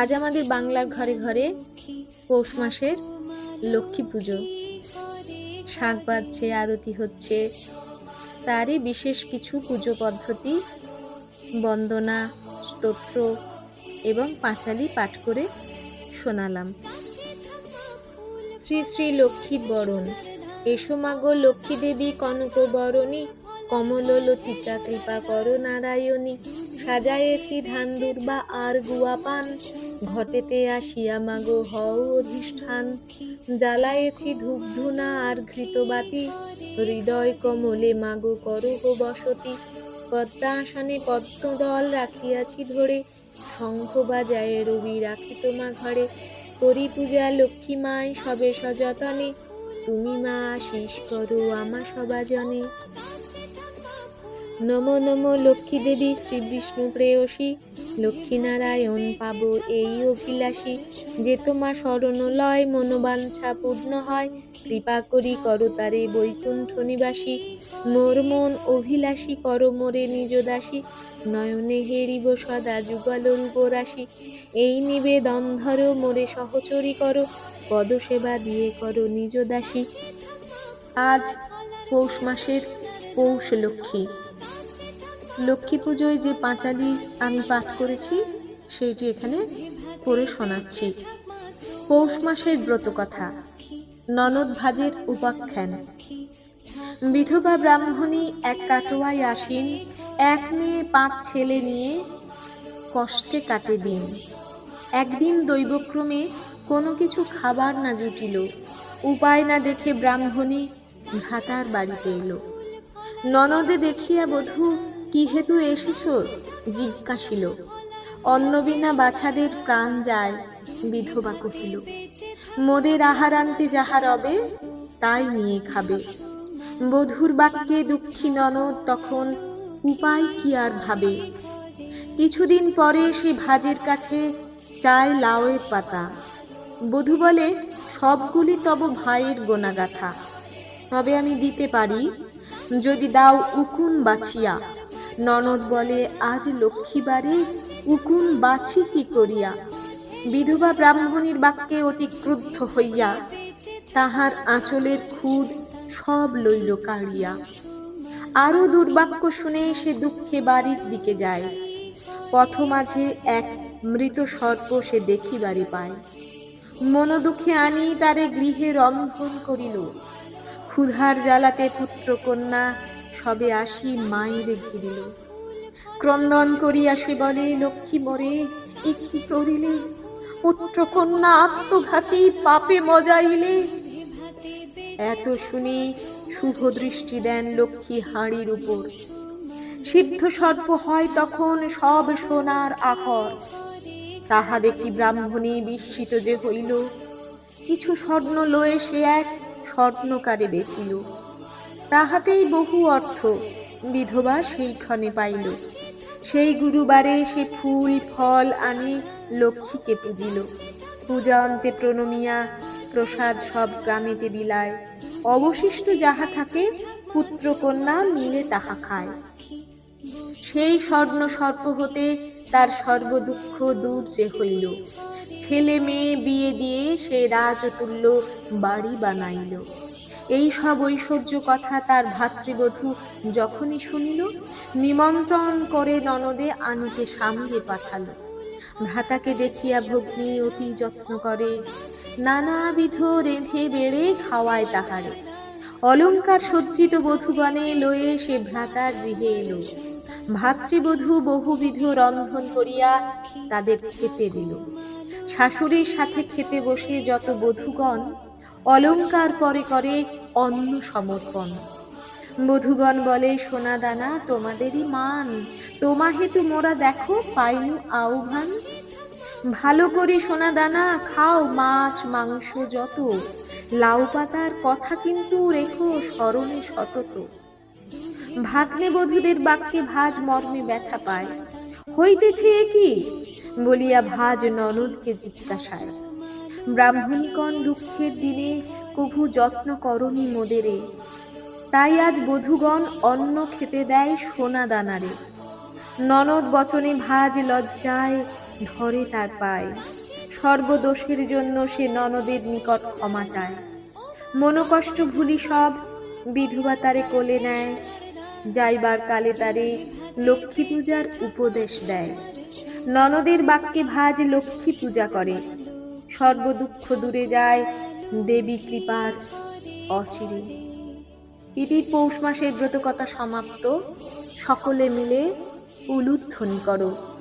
আজ আমাদের বাংলার ঘরে ঘরে পৌষ মাসের লক্ষ্মী পুজো। শাক বাজছে, আরতি হচ্ছে। তারই বিশেষ কিছু পুজো পদ্ধতি, বন্দনা, স্তোত্র এবং পাঁচালি পাঠ করে শোনালাম। শ্রী শ্রী লক্ষ্মী বরণ। এসো মাগো লক্ষ্মী দেবী, কনক বরণী কমল লতিকা কৃপা কর নারায়ণী। সাজায়েছি ধান দুর্বা আর গুয়া পান। ঘটেতে আসিয়া মাগো হও অধিষ্ঠান। জ্বালায়েছি ধূপ ধুনা আর ঘৃতবাতি। হৃদয় কমলে মাগো করো গো বসতি। পদ্মাসনে পদ্মদল রাখিয়াছি ধরে। শঙ্খ বাজায়ে রবি রাখি তোমা ঘরে। করি পূজা লক্ষ্মী মায় সবে সযতনে। তুমি মা আশিস করো আমা সবাজনে। নম নম লক্ষ্মী দেবী শ্রী বিষ্ণু প্রেয়সী লক্ষ্মীনারায়ণ পাব এই অভিলাষী। যে তোমা শরণ লয় মনোবাঞ্ছা পূর্ণ হয়, কৃপা করি করো তারে বৈকুণ্ঠ নিবাসী। মোর মন অভিলাষী কর মোরে নিজ দাসী, নয়নে হেরিব সদা যুগল রূপরাশি এই নিবেদন ধরো মোরে সহচরী করো, পদসেবা দিয়ে করো নিজ দাসী। আজ পৌষ মাসের পৌষ লক্ষ্মী লক্ষ্মী পুজোয় যে পাঁচালি আমি পাঠ করেছি, সেইটি এখানে পড়ে শোনাচ্ছি। পৌষ মাসের ব্রত কথা, ননদ ভাজের উপাখ্যান। বিধবা ব্রাহ্মণী এক কাটোয়ায় আসীন, এক মেয়ে পাঁচ ছেলে নিয়ে কষ্টে কাটে দিন। একদিন দৈবক্রমে কোনো কিছু খাবার না জুটিল, উপায় না দেখে ব্রাহ্মণী ভ্রাতার বাড়িতে এলো। ননদে দেখিয়া বধূ, কি হেতু এসেছ? জিজ্ঞাসিল। অন্নবিনা বাছাদের প্রাণ যায়, বিধবা কহিল। মোদের আহার আনতে যাহা রবে, তাই নিয়ে খাবে। বধুর বাক্যে দুঃখী ননদ তখন, উপায় কি আর ভাবে? কিছুদিন পরে সে ভাজের কাছে চায় লাউয়ের পাতা। বধু বলে, সবগুলি তব ভাইয়ের গোনাগাথা। তবে আমি দিতে পারি? যদি দাও উকুন বাছিয়া। ননদ বলে, আজ লক্ষ্মীবারে উকুন বাছি কি করিয়া? বিধবা ব্রাহ্মণীর বাক্যে অতি ক্রুদ্ধ হইয়া, তাহার আঁচলের খুদ সব লইল কাড়িয়া। আরও দুর্বাক্য শুনে সে দুঃখে বাড়ির দিকে যায়। পথ মাঝে এক মৃত সর্প সে দেখিবারে পায়। মনোদুঃখে আনি তারে গৃহে রন্ধন করিল। ক্ষুধার জ্বালাতে পুত্র কন্যা সবে আসি মায়ের ঘিরিল। ক্রন্দন করিয়া সে বলে, লক্ষ্মী মরে কি করিলে পুত্র কন্যা আত্মঘাতী পাপে মজাইলে। এত শুনি শুভ দৃষ্টি দেন লক্ষ্মী হাঁড়ির উপর। সিদ্ধ সর্প হয় তখন সব সোনার আকর। তাহা দেখি ব্রাহ্মণী বিস্মিত যে হইল। কিছু স্বর্ণ লয়ে সে এক স্বর্ণকারে বেচিল। তাহাতেই বহু অর্থ বিধবা সেইক্ষণে পাইল। সেই গুরুবারে সে ফুল, ফল আনি লক্ষ্মীকে পুজিল। পূজা অন্তে প্রণমিয়া, প্রসাদ সব গ্রামেতে বিলায়। অবশিষ্ট যাহা থাকে পুত্র কন্যা মিলে তাহা খায়। সেই স্বর্ণ সর্প হতে তার সর্বদুঃখ দূর যে হইল। ছেলে মেয়ে বিয়ে দিয়ে সে রাজতুল্য বাড়ি বানাইল। এই সব ঐশ্বর্য কথা তার ভাতৃবধূ যখনই শুনিল, নিমন্ত্রণ করে ননদে আনিতে সামনে পাঠালো। ভ্রাতাকে দেখিয়া ভগ্নী অতি যত্ন করে, নানাবিধ রেঁধে বেড়ে খাওয়ায় তাহারে। অলঙ্কার সজ্জিত বধূগণে লয়ে সে ভ্রাতার গৃহে এলো। ভাতৃবধূ বহুবিধ রন্ধন করিয়া তাদের খেতে দিল। শাশুড়ির সাথে খেতে বসে যত বধূগণ, অলঙ্কার পরে করে অন্ন সমর্পণ। বধুগণ বলে, সোনা দানা, তোমাদেরই মান। তোমা হেতু মোরা দেখো, পাইনু আহ্বান ভালো করে সোনা দানা, খাও মাছ, মাংস যত। লাউ পাতার কথা কিন্তু রেখো, স্মরণে সতত। ভাগ্নে বধূদের বাক্যে ভাজ মর্মে ব্যথা পায়। হইতেছে কি? বলিয়া ভাজ ননদকে জিজ্ঞাসায়। ব্রাহ্মণীগণ দুঃখের দিনে কভু যত্ন করনি মোদেরে। তাই আজ বধূগণ অন্ন খেতে দেয় সোনা দানারে। ননদ বচনে ভাজ লজ্জায় ধরে তার পায়। সর্বদোষের জন্য সে ননদের নিকট ক্ষমা চায়। মনোকষ্ট ভুলি সব বিধবা তারে কোলে নেয়। যাইবার কালে তারে লক্ষ্মী পূজার উপদেশ দেয়। ননদের বাক্যে ভাজ লক্ষ্মী পূজা করে। সর্বদুঃখ দূরে যায় দেবী কৃপার অচিরে। ইতি পৌষ মাসের ব্রতকথা সমাপ্ত। সকলে মিলে উলুধ্বনি করো।